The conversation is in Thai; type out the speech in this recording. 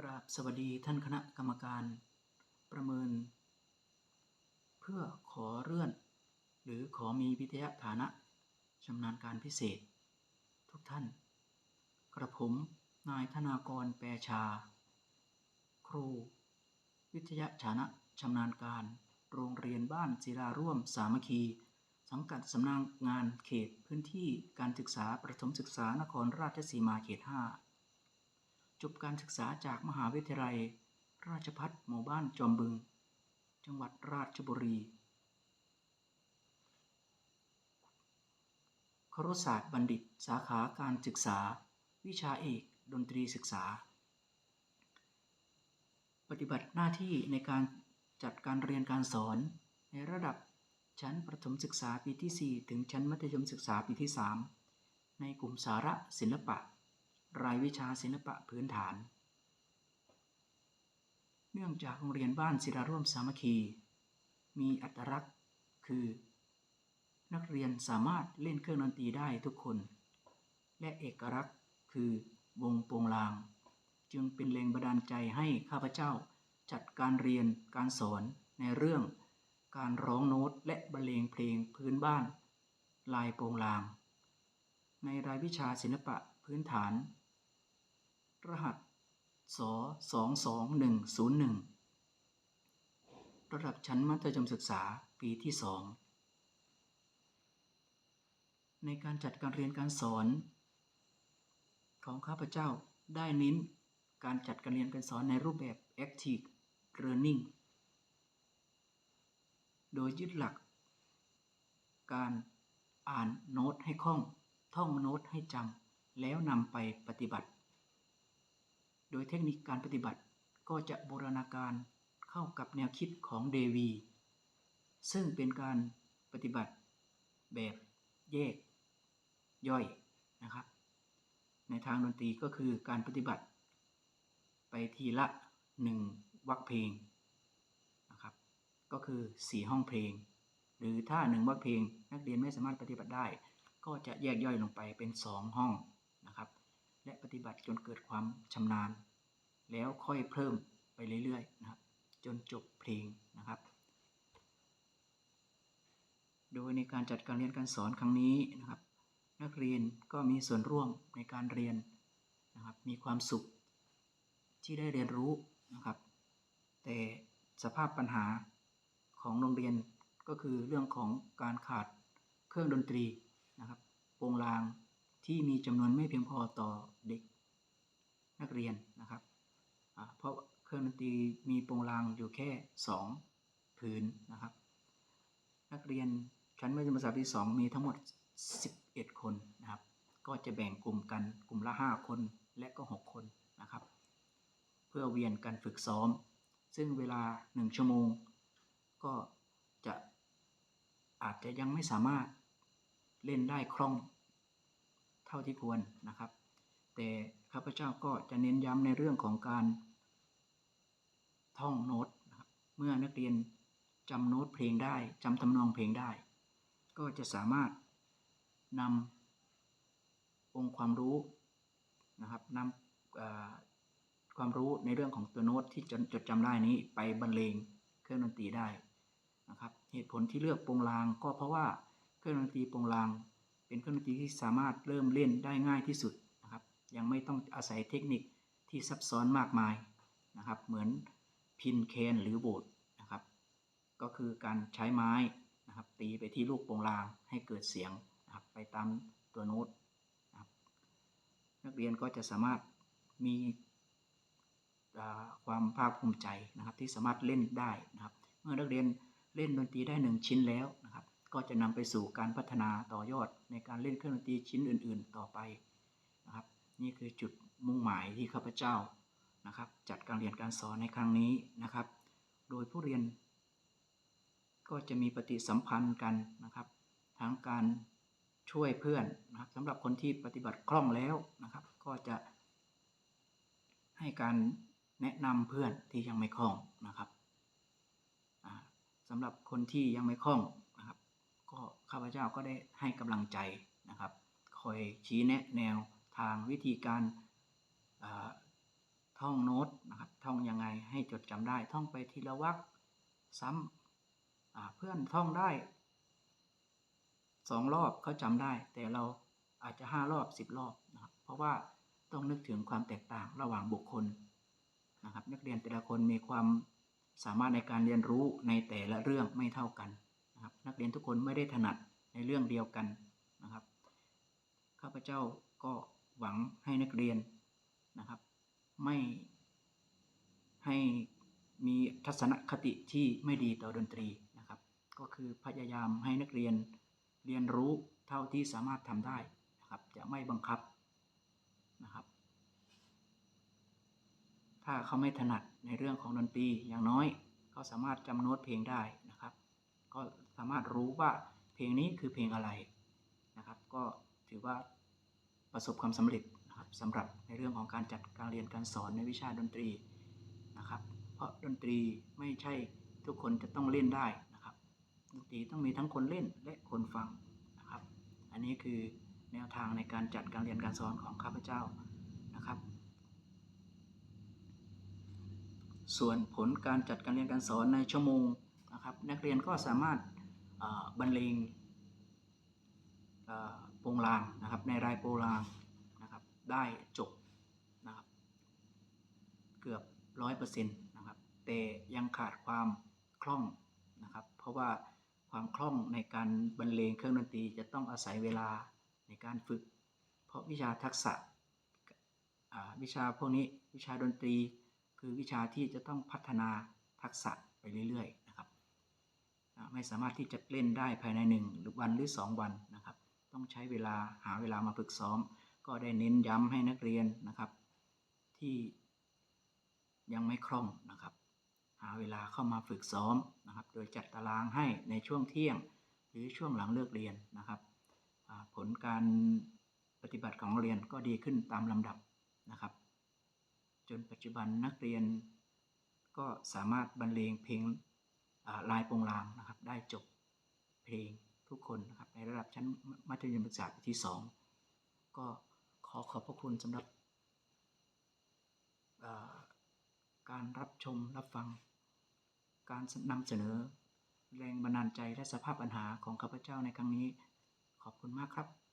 กราบสวัสดีท่านคณะกรรมการ ประเมิน เพื่อขอเลื่อน หรือขอมีวิทยาฐานะชำนาญการพิเศษ ทุกท่าน กระผมนายธนากรแปรชา ครู วิทยาฐานะชำนาญการ โรงเรียนบ้านศิลาร่วมสามัคคี สังกัดสำนักงานเขตพื้นที่การศึกษาประถมศึกษานครราชสีมาเขต 5 จบการศึกษาจากมหาวิทยาลัย ราชพัฒหมู่บ้านจอมบึง จังหวัดราชบุรีครุศาสตร์บัณฑิต สาขาการศึกษา วิชาเอกดนตรีศึกษา ปฏิบัติหน้าที่ในการจัดการเรียนการสอน ในระดับชั้นประถมศึกษาปีที่ 4 ถึงชั้นมัธยมศึกษาปีที่ 3 ในกลุ่มสาระศิลปะ รายวิชาศิลปะพื้นฐาน เนื่องจากโรงเรียนบ้านศิลาร่วมสามัคคี มีอัตลักษณ์คือ นักเรียนสามารถเล่นเครื่องดนตรีได้ทุกคน และเอกลักษณ์คือวงโปงลาง จึงเป็นแรงบันดาลใจให้ข้าพเจ้าจัดการเรียนการสอนในเรื่อง การร้องโน้ตและบรรเลงเพลงพื้นบ้าน ลายโปงลาง ในรายวิชาศิลปะพื้นฐาน รหัสส221101ระดับชั้นมัธยมศึกษาปีที่2ในการจัดการเรียนการสอน ของข้าพเจ้าได้เน้นการจัดการเรียนการสอนในรูปแบบ Active Learning โดยยึดหลัก การอ่านโน้ตให้คล่อง ท่องโน้ตให้จำแล้วนำไปปฏิบัติ โดยเทคนิคการปฏิบัติก็จะบูรณาการเข้ากับแนวคิดของเดวี ซึ่งเป็นการปฏิบัติแบบแยกย่อยนะครับ ในทางดนตรีก็คือการปฏิบัติ ไปทีละหนึ่งวรรคเพลงนะครับ ก็คือ 4 ห้องเพลง หรือถ้าหนึ่งวรรคเพลง นักเรียนไม่สามารถปฏิบัติได้ ก็จะแยกย่อยลงไปเป็น 2 ห้องนะครับ และปฏิบัติจนเกิดความชำนาญ แล้วค่อยเพิ่มไปเรื่อยๆนะครับ จนจบเพลงนะครับ โดยในการจัดการเรียนการสอนครั้งนี้นะครับ นักเรียนก็มีส่วนร่วมในการเรียนนะครับ มีความสุขที่ได้เรียนรู้นะครับ แต่สภาพปัญหาของโรงเรียนก็คือเรื่องของการขาดเครื่องดนตรีนะครับโปรงลาง ที่มีจำนวนไม่เพียงพอต่อเด็กนักเรียนนะครับ เพราะเครื่องดนตรีมีโปรงลางอยู่แค่ 2 ผืนนะครับ นักเรียนชั้นมัธยมศึกษาปีที่2มีทั้งหมด 11 คนนะครับ ก็จะแบ่งกลุ่มกันกลุ่มละ 5 คนและก็ 6 คนนะครับ เพื่อเวียนกันฝึกซ้อม ซึ่งเวลา 1 ชั่วโมง ก็จะอาจจะยังไม่สามารถเล่นได้คล่อง เท่าที่ควรนะครับ แต่ข้าพเจ้าก็จะเน้นย้ำในเรื่องของการท่องโน้ตนะครับเมื่อนักเรียนจำโน้ตเพลงได้จำทำนองเพลงได้ ก็จะสามารถนำองค์ความรู้นะครับนำความรู้ในเรื่องของตัวโน้ตที่จดจจำได้นี้ไปบรรเลงเครื่องดนตรีได้นะครับ เหตุผลที่เลือกโปงลางก็เพราะว่าเครื่องดนตรีโปงลาง เป็นเครื่องดนตรีที่สามารถเริ่มเล่นได้ง่ายที่สุดนะครับ ยังไม่ต้องอาศัยเทคนิคที่ซับซ้อนมากมายนะครับ เหมือนพินแคนหรือโบสนะครับ ก็คือการใช้ไม้นะครับตีไปที่ลูกโปงลางให้เกิดเสียงนะครับไปตามตัวโน้ตนะครับนักเรียนก็จะสามารถมีความภาคภูมิใจนะครับที่สามารถเล่นได้นะครับ เมื่อนักเรียนเล่นดนตรีได้หนึ่งชิ้นแล้วน ก็จะนำไปสู่การพัฒนาต่อยอดในการเล่นเครื่องดนตรีชิ้นอื่น ๆ ต่อไปนะครับ นี่คือจุดมุ่งหมายที่ข้าพเจ้านะครับ จัดการเรียนการสอนในครั้งนี้นะครับ โดยผู้เรียน ก็จะมีปฏิสัมพันธ์กันนะครับทั้งการช่วยเพื่อนนะครับสำหรับคนที่ปฏิบัติคล่องแล้วนะครับ ก็จะให้การแนะนำเพื่อนที่ยังไม่คล่องนะครับอ่าสำหรับคนที่ยังไม่คล่อง ข้าพเจ้าก็ได้ให้กำลังใจนะครับ คอยชี้แนะแนวทางวิธีการาท่องโน้ตนะครับท่องยังไงให้จดจำได้ ท่องไปทีละวรรคซ้ำอ่าเพื่อนท่องได้สองรอบเขาจำได้ แต่เราอาจจะห้ารอบสิบรอบนะครับเพราะว่าต้องนึกถึงความแตกต่างระหว่างบุคคลนะครับนักเรียนแต่ละคนมีความสามารถในการเรียนรู้ในแต่ละเรื่องไม่เท่ากัน นะครับ นักเรียนทุกคนไม่ได้ถนัดในเรื่องเดียวกันนะครับ ข้าพเจ้าก็หวังให้นักเรียนนะครับ ไม่ให้มีทัศนคติที่ไม่ดีต่อดนตรีนะครับ ก็คือพยายามให้นักเรียนเรียนรู้เท่าที่สามารถทำได้นะครับ จะไม่บังคับนะครับ ถ้าเขาไม่ถนัดในเรื่องของดนตรีอย่างน้อยเขาสามารถจำโน้ตเพลงได้ ก็สามารถรู้ว่าเพลงนี้คือเพลงอะไรนะครับ ก็ถือว่าประสบความสำเร็จนะครับสำหรับในเรื่องของการจัดการเรียนการสอนในวิชาดนตรีนะครับ เพราะดนตรีไม่ใช่ทุกคนจะต้องเล่นได้นะครับ ดนตรีต้องมีทั้งคนเล่นและคนฟังนะครับ อันนี้คือแนวทางในการจัดการเรียนการสอนของข้าพเจ้านะครับ ส่วนผลการจัดการเรียนการสอนในชั่วโมง นะครับนักเรียนก็สามารถบรรเลงโปรงลางนะครับในรายโปรงลางนะครับได้จบนะครับเกือบร้อยเปอร์เซ็นต์นะครับแต่ยังขาดความคล่องนะครับเพราะว่าความคล่องในการบรรเลงเครื่องดนตรีจะต้องอาศัยเวลาในการฝึก เพราะวิชาทักษะวิชาพวกนี้วิชาดนตรีคือวิชาที่จะต้องพัฒนาทักษะไปเรื่อยๆ ไม่สามารถที่จะเล่นได้ภายในหนึ่งหรือวันหรือสองวันนะครับ ต้องใช้เวลาหาเวลามาฝึกซ้อม ก็ได้เน้นย้ำให้นักเรียนนะครับ ที่ยังไม่คล่องนะครับ หาเวลาเข้ามาฝึกซ้อมนะครับ โดยจัดตารางให้ในช่วงเที่ยง หรือช่วงหลังเลิกเรียนนะครับ ผลการปฏิบัติของนักเรียนก็ดีขึ้นตามลำดับนะครับ จนปัจจุบันนักเรียนก็สามารถบรรเลงเพลง ลายโปงลางนะครับได้จบเพลงทุกคนนะครับในระดับชั้นมัธยมศึกษาปีที่สองก็ขอขอบพระคุณสำหรับการรับชมรับฟัง การนำเสนอแรงบันดาลใจและสภาพปัญหาของข้าพเจ้าในครั้งนี้ ขอบคุณมากครับ